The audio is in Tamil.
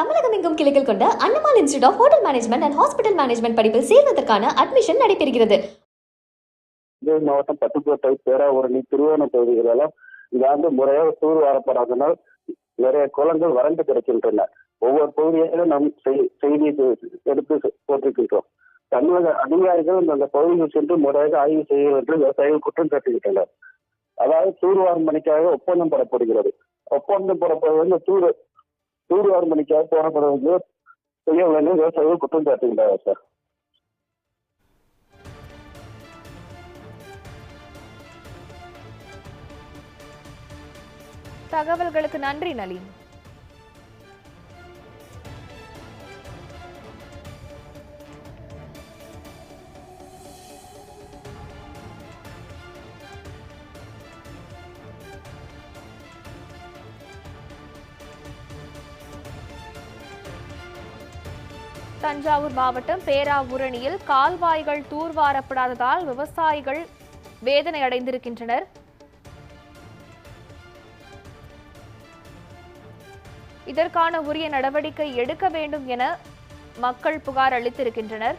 தமிழகம் எங்கும் கிளைகள் கொண்ட Annamal institute of hotel management and hospital management படிப்பில் சேர்வதற்கான அட்மிஷன் நடைபெறுகிறது. தஞ்சை மாவட்டம் பட்டுக்கோட்டை பேராவூரணி திருவோண பகுதிகளெல்லாம் இந்த ஆண்டு முறையாக தூர் வாரப்படாதனால் நிறைய குளங்கள் வறண்டு கிடக்கின்றன. ஒவ்வொரு பகுதியிலும் நாம் செய்- செய்தி எடுத்து போட்டிருக்கின்றோம். தமிழக அதிகாரிகள் அந்த பகுதியில் சென்று முறையாக ஆய்வு செய்ய என்று விவசாயிகள் குற்றம் சாட்டுகின்றனர். அதாவது தூர்வாரம் பணிக்காக ஒப்பந்தம் பெறப்படுகிறது ஒப்பந்தம் பெறப்படுவது தூர் தூர்வாரும் மணிக்காக போடப்படுவது செய்ய வேண்டும் விவசாயிகள் குற்றம் சாட்டுகின்றனர் சார்? தகவல்களுக்கு நன்றி நளின். தஞ்சாவூர் மாவட்டம் பேராவூரணியில் கால்வாய்கள் தூர்வாரப்படாததால் விவசாயிகள் வேதனை அடைந்திருக்கின்றனர் இதற்கான உரிய நடவடிக்கை எடுக்க வேண்டும் என மக்கள் புகார் அளித்திருக்கின்றனர்.